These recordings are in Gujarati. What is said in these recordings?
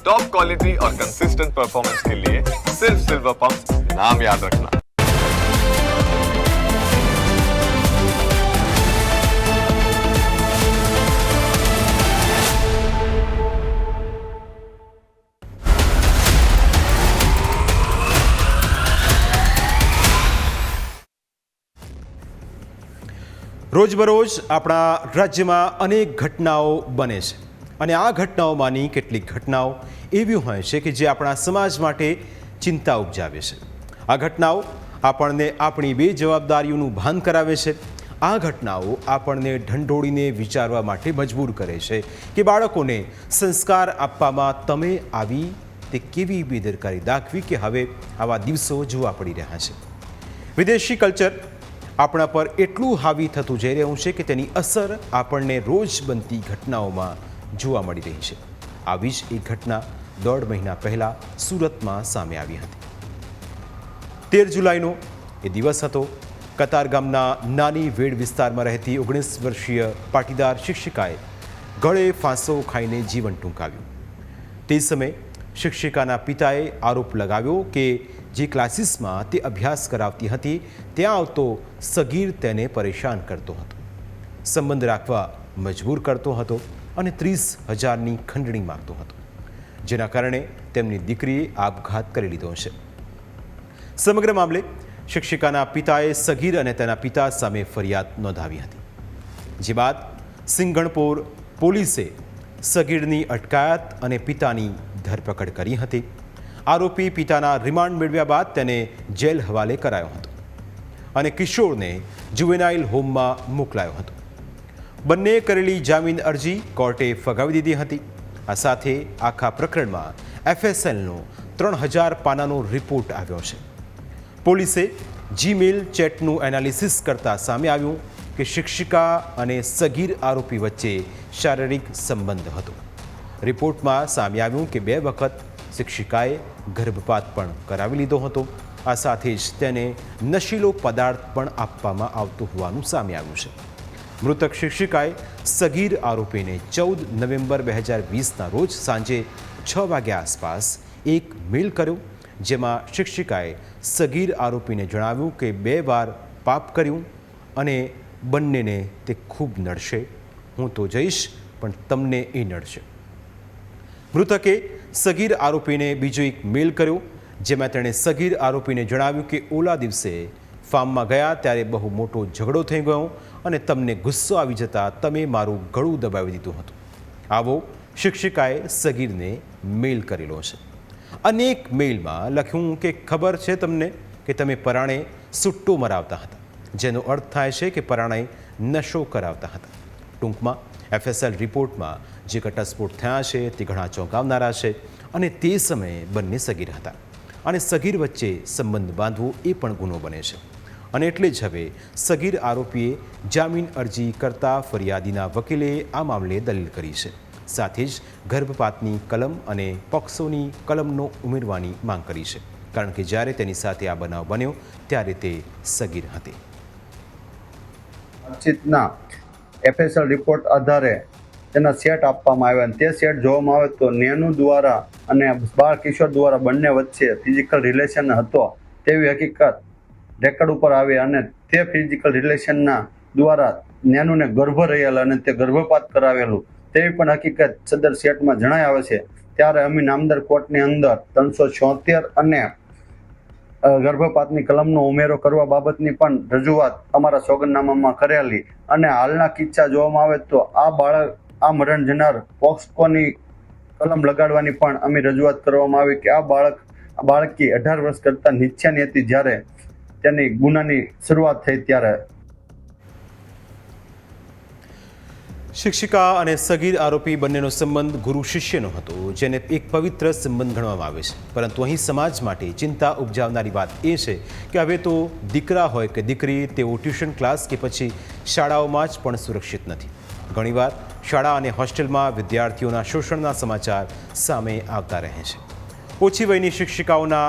टॉप क्वालिटी और कंसिस्टेंट परफॉर्मेंस के लिए सिर्फ सिल्वर पंप नाम याद रखना રોજબરોજ આપણા રાજ્યમાં અનેક ઘટનાઓ બને છે અને આ ઘટનાઓમાંની કેટલીક ઘટનાઓ એવી હોય છે કે જે આપણા સમાજ માટે ચિંતા ઉપજાવે છે. આ ઘટનાઓ આપણને આપણી બે જવાબદારીઓનું ભાન કરાવે છે. આ ઘટનાઓ આપણને ઢંઢોળીને વિચારવા માટે મજબૂર કરે છે કે બાળકોને સંસ્કાર આપવામાં તમે આવી તે કેવી બેદરકારી દાખવી કે હવે આવા દિવસો જોવા પડી રહ્યા છે. વિદેશી કલ્ચર આપણા પર એટલું હાવી થતું જઈ રહ્યું છે કે તેની અસર આપણને રોજ બનતી ઘટનાઓમાં જોવા મળી રહી છે. આવી જ એક ઘટના દોઢ મહિના પહેલાં સુરતમાં સામે આવી હતી. તેર જુલાઈનો એ દિવસ હતો. કતાર ગામના નાની વેડ વિસ્તારમાં રહેતી ઓગણીસ વર્ષીય પાટીદાર શિક્ષિકાએ ગળે ફાંસો ખાઈને જીવન ટૂંકાવ્યું. તે સમયે શિક્ષિકાના પિતાએ આરોપ લગાવ્યો કે જે ક્લાસીસમાં તે અભ્યાસ કરાવતી હતી, ત્યાં આવતો સગીર તેને પરેશાન કરતો હતો. સંબંધ રાખવા મજબૂર કરતો હતો. અને ત્રીસ હજારની ખંડણી માગતો હતો, જેના કારણે તેમની દીકરીએ આપઘાત કરી લીધો છે સમગ્ર મામલે શિક્ષિકાના પિતાએ સગીર અને તેના પિતા સામે ફરિયાદ નોંધાવી હતી. જે બાદ સિંગણપોર પોલીસે સગીરની અટકાયત અને પિતાની ધરપકડ કરી હતી. આરોપી પિતાના રિમાન્ડ મેળવ્યા બાદ તેને જેલ હવાલે કરાયો હતો અને કિશોરને જુવેનાઇલ હોમમાં મોકલાયો હતો. બંને કરેલી જામીન અરજી કોર્ટે ફગાવી દીધી હતી. આ સાથે આખા પ્રકરણમાં એફએસએલનો ત્રણ હજાર પાનાનો રિપોર્ટ આવ્યો છે. પોલીસે જીમેલ ચેટનું એનાલિસિસ કરતા સામે આવ્યું કે શિક્ષિકા અને સગીર આરોપી વચ્ચે શારીરિક સંબંધ હતો. રિપોર્ટમાં સામે આવ્યું કે બે વખત શિક્ષિકાએ ગર્ભપાત પણ કરાવી લીધો હતો. આ સાથે જ તેને નશીલો પદાર્થ પણ આપવામાં આવતો હોવાનું સામે આવ્યું છે. મૃતક શિક્ષિકાએ સગીર આરોપીને ચૌદ નવેમ્બર બે હજાર વીસના રોજ સાંજે છ વાગ્યા આસપાસ એક મેલ કર્યો, જેમાં શિક્ષિકાએ સગીર આરોપીને જણાવ્યું કે બે વાર પાપ કર્યું અને બંનેને તે ખૂબ નડશે. હું તો જઈશ, પણ તમને એ નડશે. મૃતકે સગીર આરોપીને બીજો એક મેલ કર્યો, જેમાં તેણે સગીર આરોપીને જણાવ્યું કે ઓલા દિવસે ફાર્મમાં ગયા, ત્યારે બહુ મોટો ઝઘડો થઈ ગયો અને તમને ગુસ્સો આવી જતા તમે મારું ગળું દબાવી દીધું હતું. આવો શિક્ષિકાએ સગીરને મેલ કરેલો છે. અનેક મેલમાં લખ્યું કે ખબર છે તમને કે તમે પરાણે સુટ્ટો મરાવતા હતા. જેનો અર્થ થાય છે કે પરાણે નશો કરાવતા હતા. ટૂંકમાં એફએસએલ રિપોર્ટમાં જે ઘટસ્ફોટ થયા છે તે ઘણા ચોંકાવનારા છે અને તે સમયે બંને સગીર હતા. અને સગીર વચ્ચે સંબંધ બાંધવો એ પણ ગુનો બને છે. અને એટલે જ હવે સગીર આરોપીએ જામીન અરજી કરતા ફરિયાદીના વકીલે આ મામલે દલીલ કરી છે. સાથે જ ગર્ભપાતની કલમ અને પોક્સોની કલમનો ઉમેરવાની માંગ કરી છે. કારણ કે જ્યારે તેની સાથે આ બનાવ બન્યો, ત્યારે તે સગીર હતી. વાતચીતના એફએસએલ રિપોર્ટ આધારે તેના સેટ આપવામાં આવ્યા અને તે સેટ જોવામાં આવે તો નેનુ દ્વારા અને બાળ કિશોર દ્વારા બંને વચ્ચે ફિઝિકલ રિલેશન હતો તેવી હકીકત રેકર્ડ ઉપર આવે અને તે ફિઝિકલ રિલેશનના દ્વારા નેનુને ગર્ભ રહેલ અને તે ગર્ભપાત કરાવેલું. તેવી પણ હકીકત સદર સેટમાં જણાય આવે છે. ત્યારે અમી નામદર કોર્ટની અંદર ત્રણસો છોતેર અને ગર્ભપાતની કલમનો ઉમેરો કરવા બાબતની પણ રજૂઆત અમારા સોગંદનામામાં કરેલી અને હાલના કિસ્સા જોવામાં આવે તો આ બાળક, આ મરણ જનાર પોક્સકોની કલમ લગાડવાની પણ અમે રજૂઆત કરવામાં આવી કે આ બાળક બાળકી અઢાર વર્ષ કરતાં નીચાની હતી. જ્યારે તેની ગુનાની શરૂઆત થઈ ત્યારે. શિક્ષિકા અને સગીર આરોપી બંનેનો સંબંધ ગુરુ શિષ્યનો હતો, જેને એક પવિત્ર સંબંધ ગણવામાં આવે છે. પરંતુ અહીં સમાજ માટે ચિંતા ઉપજાવનારી વાત એ છે કે હવે તો દીકરા હોય કે દીકરી, તેઓ ટ્યુશન ક્લાસ કે પછી શાળાઓમાં જ પણ સુરક્ષિત નથી. ઘણીવાર શાળા અને હોસ્ટેલમાં વિદ્યાર્થીઓના શોષણના સમાચાર સામે આવતા રહે છે. ઓછી વયની શિક્ષિકાઓના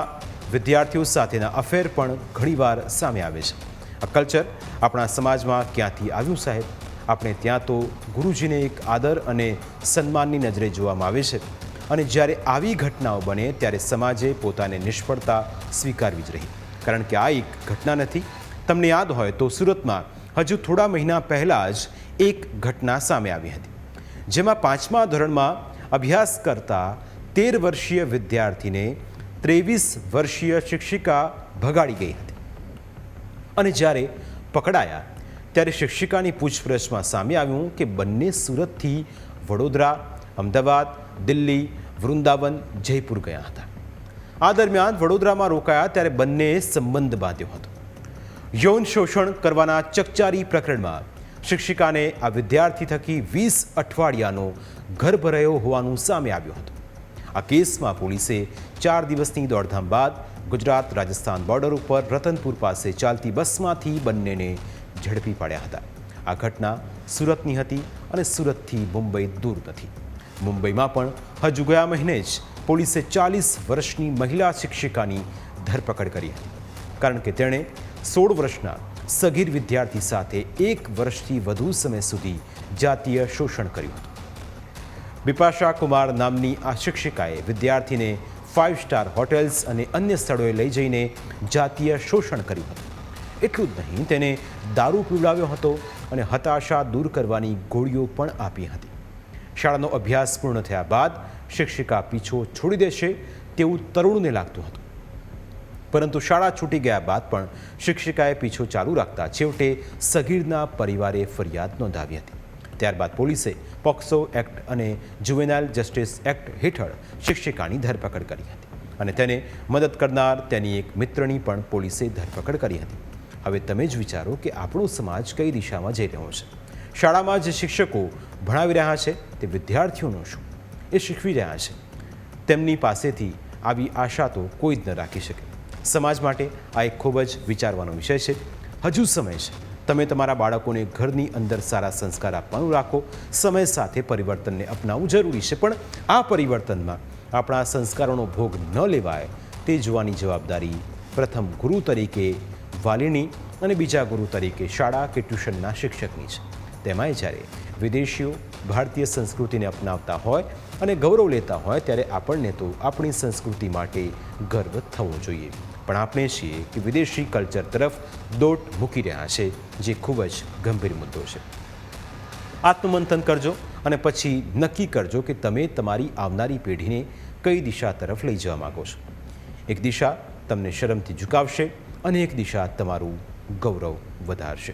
વિદ્યાર્થીઓ સાથેના અફેર પણ ઘણીવાર સામે આવે છે. આ કલ્ચર આપણા સમાજમાં ક્યાંથી આવ્યું સાહેબ? આપણે ત્યાં તો ગુરુજીને એક આદર અને સન્માનની નજરે જોવામાં આવે છે. અને જ્યારે આવી ઘટનાઓ બને, ત્યારે સમાજે પોતાને નિષ્ફળતા સ્વીકારવી જ રહી. કારણ કે આ એક ઘટના નથી. તમને યાદ હોય તો સુરતમાં હજુ થોડા મહિના પહેલાં જ એક ઘટના સામે આવી હતી. જેમાં પાંચમા ધોરણમાં અભ્યાસ કરતા તેર વર્ષીય વિદ્યાર્થીને ત્રેવીસ વર્ષીય શિક્ષિકા ભગાડી ગઈ હતી. અને જ્યારે પકડાયા, ત્યારે શિક્ષિકાની પૂછપરછમાં સામે આવ્યું કે બંને સુરતથી વડોદરા, અમદાવાદ, દિલ્હી, વૃંદાવન, જયપુર ગયા હતા. આ દરમિયાન વડોદરામાં રોકાયા ત્યારે બંનેએ સંબંધ બાંધ્યો હતો. યૌન શોષણ કરવાના ચકચારી પ્રકરણમાં શિક્ષિકાને આ વિદ્યાર્થી થકી વીસ અઠવાડિયાનો ગર્ભ રહ્યો હોવાનું સામે આવ્યું હતું. આ કેસમાં પોલીસે ચાર દિવસની દોડધામ બાદ ગુજરાત રાજસ્થાન બોર્ડર ઉપર રતનપુર પાસે ચાલતી બસમાંથી બંનેને ઝડપી પાડ્યા હતા. આ ઘટના સુરતની હતી અને સુરતથી મુંબઈ દૂર નથી. મુંબઈમાં પણ હજુ ગયા મહિને જ પોલીસે ચાલીસ વર્ષની મહિલા શિક્ષિકાની ધરપકડ કરી હતી. કારણ કે તેણે સોળ વર્ષના સગીર વિદ્યાર્થી સાથે એક વર્ષથી વધુ સમય સુધી જાતીય શોષણ કર્યું હતું. બિપાશા કુમાર નામની આ શિક્ષિકાએ વિદ્યાર્થીને ફાઇવ સ્ટાર હોટેલ્સ અને અન્ય સ્થળોએ લઈ જઈને જાતીય શોષણ કર્યું હતું. એટલું જ નહીં, તેને દારૂ પીવડાવ્યો હતો અને હતાશા દૂર કરવાની ગોળીઓ પણ આપી હતી. શાળાનો અભ્યાસ પૂર્ણ થયા બાદ શિક્ષિકા પીછો છોડી દેશે તેવું તરુણને લાગતું હતું. પરંતુ શાળા છૂટી ગયા બાદ પણ શિક્ષિકાએ પીછો ચાલુ રાખતા છેવટે સગીરના પરિવારે ફરિયાદ નોંધાવી હતી. ત્યારબાદ પોલીસે પોક્સો એક્ટ અને જુવેનાઇલ જસ્ટિસ એક્ટ હેઠળ શિક્ષિકાની ધરપકડ કરી હતી અને તેને મદદ કરનાર તેની એક મિત્રની પણ પોલીસે ધરપકડ કરી હતી. હવે તમે જ વિચારો કે આપણો સમાજ કઈ દિશામાં જઈ રહ્યો છે. શાળામાં જે શિક્ષકો ભણાવી રહ્યા છે તે વિદ્યાર્થીઓનું શું? એ શીખવી રહ્યા છે. તેમની પાસેથી આવી આશા તો કોઈ જ ન રાખી શકે. સમાજ માટે આ એક ખૂબ જ વિચારવાનો વિષય છે. હજુ સમય છે. તમે તમારા બાળકોને ઘરની અંદર સારા સંસ્કાર આપવાનું રાખો, સમય સાથે પરિવર્તનને અપનાવવું જરૂરી છે. પણ આ પરિવર્તનમાં આપણા સંસ્કારોનો ભોગ ન લેવાય તે જોવાની જવાબદારી પ્રથમ ગુરુ તરીકે વાલીની અને બીજા ગુરુ તરીકે શાળા કે ટ્યુશનના શિક્ષકની છે. તેમાંય જ્યારે વિદેશીઓ ભારતીય સંસ્કૃતિને અપનાવતા હોય અને ગૌરવ લેતા હોય ત્યારે આપણને તો આપણી સંસ્કૃતિ માટે ગર્વ થવો જોઈએ. પણ આપણે છીએ કે વિદેશી કલ્ચર તરફ દોટ મૂકી રહ્યા છે, જે ખૂબ જ ગંભીર મુદ્દો છે. આત્મમંથન કરજો અને પછી નક્કી કરજો કે તમે તમારી આવનારી પેઢીને કઈ દિશા તરફ લઈ જવા માગો છો. એક દિશા તમને શરમથી ઝુકાવશે અને એક દિશા તમારું ગૌરવ વધારશે.